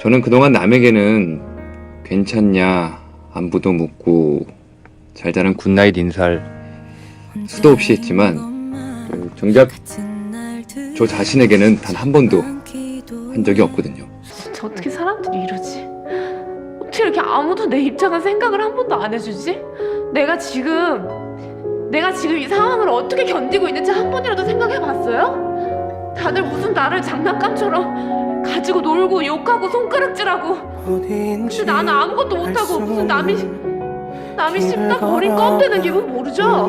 저는 그동안 남에게는 괜찮냐 안부도 묻고 잘 자란 굿나잇 인사를 수도 없이 했지만 그 정작 저 자신에게는 단 한 번도 한 적이 없거든요. 진짜 어떻게 사람들이 이러지? 어떻게 이렇게 아무도 내 입장을 생각을 한 번도 안 해주지? 내가 지금 내가 지금 이 상황을 어떻게 견디고 있는지 한 번이라도 생각해 봤어요? 다들 무슨 나를 장난감처럼 가지고 놀고 욕하고 손가락질하고 근데 나는 아무것도 못하고 무슨 남이 남이 씹다 버린 껌 되는 기분 모르죠?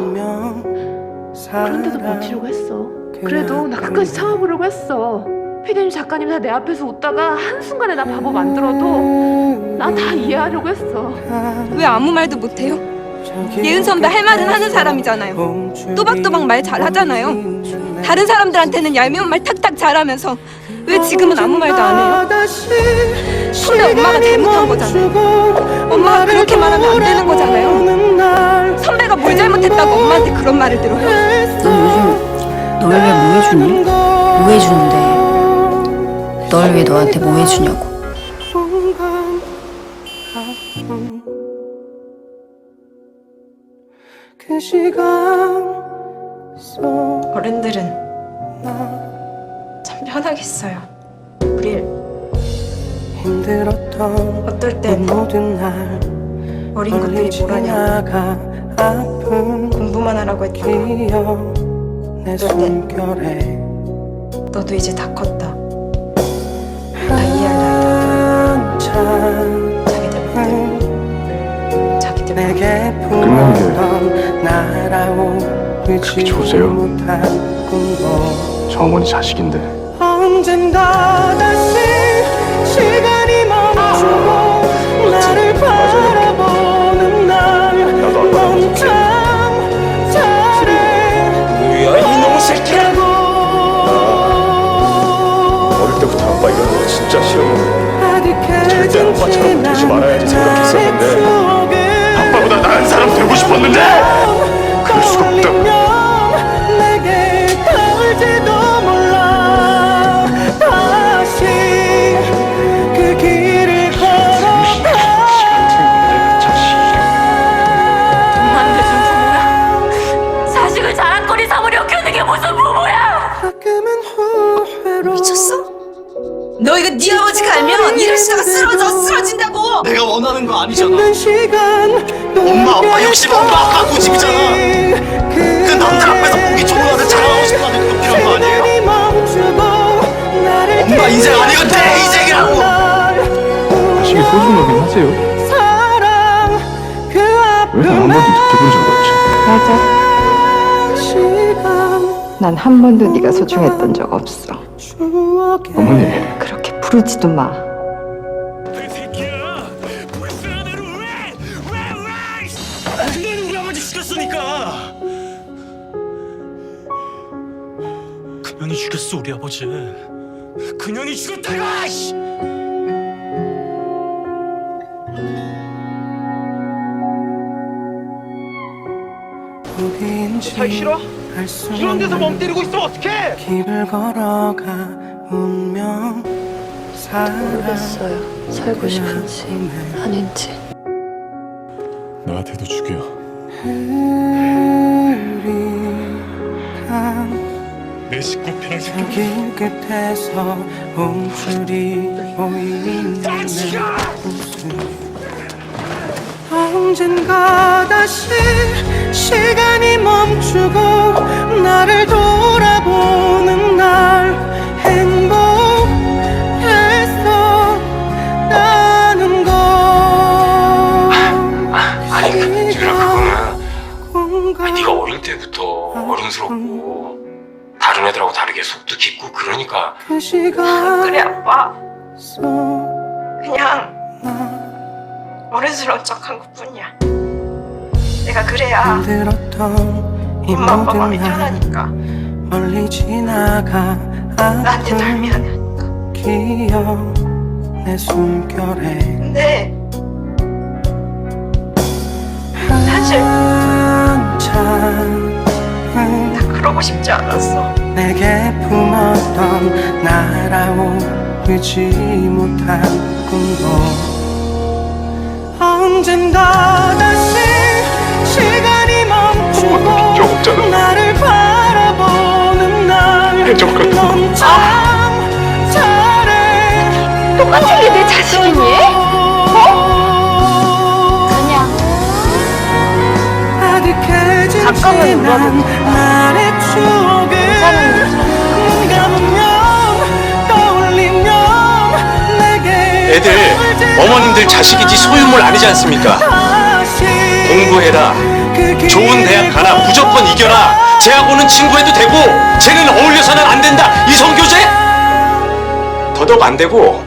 그런데도 버티려고 했어 그래도 나 끝까지 참아보려고 했어 피디님 작가님 다 내 앞에서 웃다가 한순간에 나 바보 만들어도 난 다 이해하려고 했어 왜 아무 말도 못해요? 예은 선배 할 말은 하는 사람이잖아요. 또박또박 말 잘하잖아요. 다른 사람들한테는 얄미운 말 탁탁 잘하면서 왜 지금은 아무 말도 안 해요? 근데 엄마가 잘못한 거잖아요. 엄마가 그렇게 말하면 안 되는 거잖아요. 선배가 뭘 잘못했다고 엄마한테 그런 말을 들어요? 넌 요즘 널 왜 뭐 해주니? 뭐 해주는데 널 왜 너한테 뭐 해주냐고 그 어른들은 편하겠어요. 우릴 힘들었던 어떨 그땐 모든 날 어린 것들이 멀리 뭐라냐 지나가 아픈 공부만 하라고 했다가 내 때. 숨결에 너도 이제 다 컸다. 다 이해할 나이다. 자기들 맘대로 자기들 맘대로 내게 끝난 게 품었던 날아오지 좋으세요? 저 어머니 자식인데 언젠가 다시 시간이 멈추고 나를 바라보는 날넌참 잘해 뭐야 이놈의 새끼야. 어릴 때부터 아빠 이런 거 진짜 싫었는데. 절대 아빠처럼 되지 말아야지 생각했었는데. 아빠보다 나은 사람 되고 싶었는데? 그럴 수가 없다 후회로 미쳤어? 너 이거 네 아버지가 알면 이러시다가 쓰러져 쓰러진다고 내가 원하는 거 아니잖아. 엄마, 아빠 욕심 엄마, 아빠 고집이잖아. 그 남들 앞에서 보기 좋은 아들 자랑하고 싶어 하는 거 필요한 거 아니에요? 엄마 인생 아니고 내 인생이라고. 자식이 소중하긴 하세요 사랑 그왜난한 번도 느껴본 적이 없지 맞아. 난 한 번도 네가 소중했던 적 없어. 추억에 어머니 그렇게 부르지도 마. 그년이 우리 아버지 죽였으니까. 그년이 죽였어 우리 아버지. 그년이 죽였다가. 씨! 살기 싫어? 이런 데서 멍 때리고 있으면 어떡해? 길을 걸어가 운명 모르겠어요. 살고 싶은지 아닌지. 나한테도 죽여. 내 식구 평생 저길 끝에서 봄줄이 보이는 언젠가 다시 시간이 멈추고 나를 돌 어른스럽고 다른 애들하고 다르게 속도 깊고 그러니까 그 그래 아빠. 속 그냥 나 어른스러운 척 한 것뿐이야. 내가 그래야 힘들었던 이 엄마 아빠 마음이 모든 날 편하니까. 멀리 지나가 나한테 덜 아픈 미안하니까 기억 내 숨결에 근데 사실 나 그러고 싶지 않았어 내게 품었던 날아오지 못한 꿈도 언젠가 다시 시간이 멈추고. 나를 바라보는 날넌참 잘해 똑같은 게 내 자식이니? 내게 애들 어머님들 자식이지 소유물 아니지 않습니까? 공부해라. 좋은 대학 가라. 무조건 이겨라. 쟤하고는 친구해도 되고 쟤는 어울려서는 안 된다. 이성교제? 더더욱 안 되고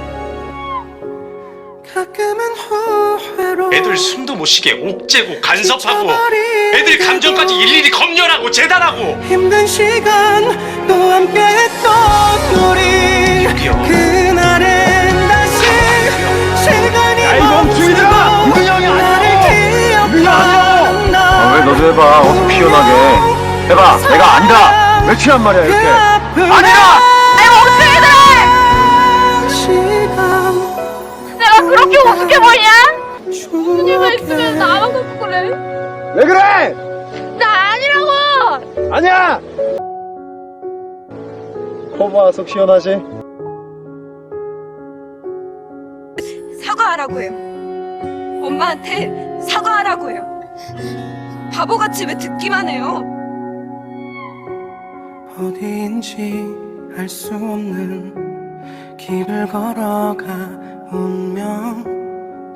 애들 숨도 못 쉬게 옥죄고 간섭하고 애들 감정까지 일일이 검열하고 재단하고 힘든 시간 또 함께 했던 우리 여기요. 그날은 다시 시간이 야, 이 멍청이들아! 멈추고! 나를! 기억하는 아, 왜 너도 해봐. 어서 피어나게. 해봐. 내가 아니다. 왜 취한 말이야, 그 이렇게. 아니라 그래. 왜 그래? 나 아니라고! 아니야! 거봐, 속 시원하지? 사과하라고 해요. 엄마한테 사과하라고 해요. 바보같이 왜 듣기만 해요? 어디인지 알 수 없는 길을 걸어가 운명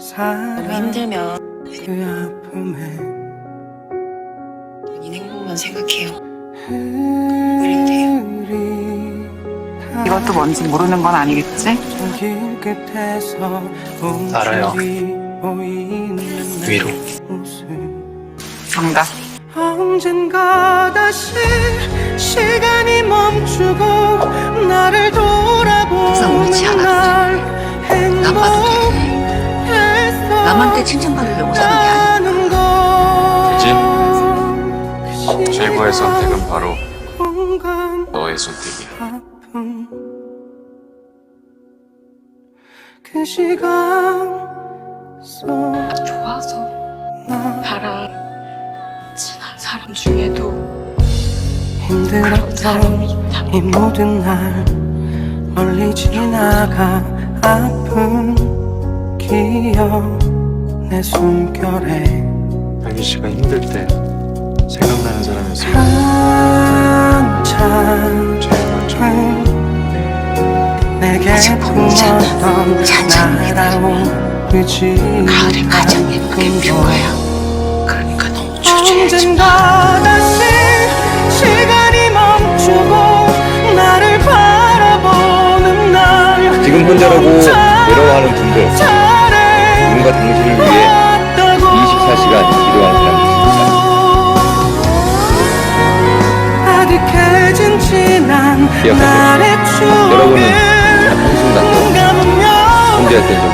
살아 힘들면 그 아픔에 본인 행복만 생각해요. 이것도 뭔지 모르는 건 아니겠지? 알아요. 위로. 정답. 언젠가 다시 시간이 멈추고 나를 돌아보는 날. 행복 남한테 칭찬받으려고 사는 게 아니야. 그지? 최고의 선택은 바로 너의 선택이야. 그 시간 속 좋아서 나 나랑 친한 사람 중에도 힘들었던 이 모든 날 멀리 지나가 아픈 기억 내 숨결에 강희 씨가 힘들 때 생각나는 사람이었어요. 한참 제일 먼저. 내게 품었던 날아온 그 지금 가을에 가장 예쁘게 핀 거야. 그러니까 너무 초조해지 언젠가 다시 시간이 멈추고 나를 바라보는 날 지금 혼자라고 외로워하는 분들, 누군가 당신을 위해 24시간 기도하는 지난 기억하세요. 여러분은 눈 감으면 혼자였던 적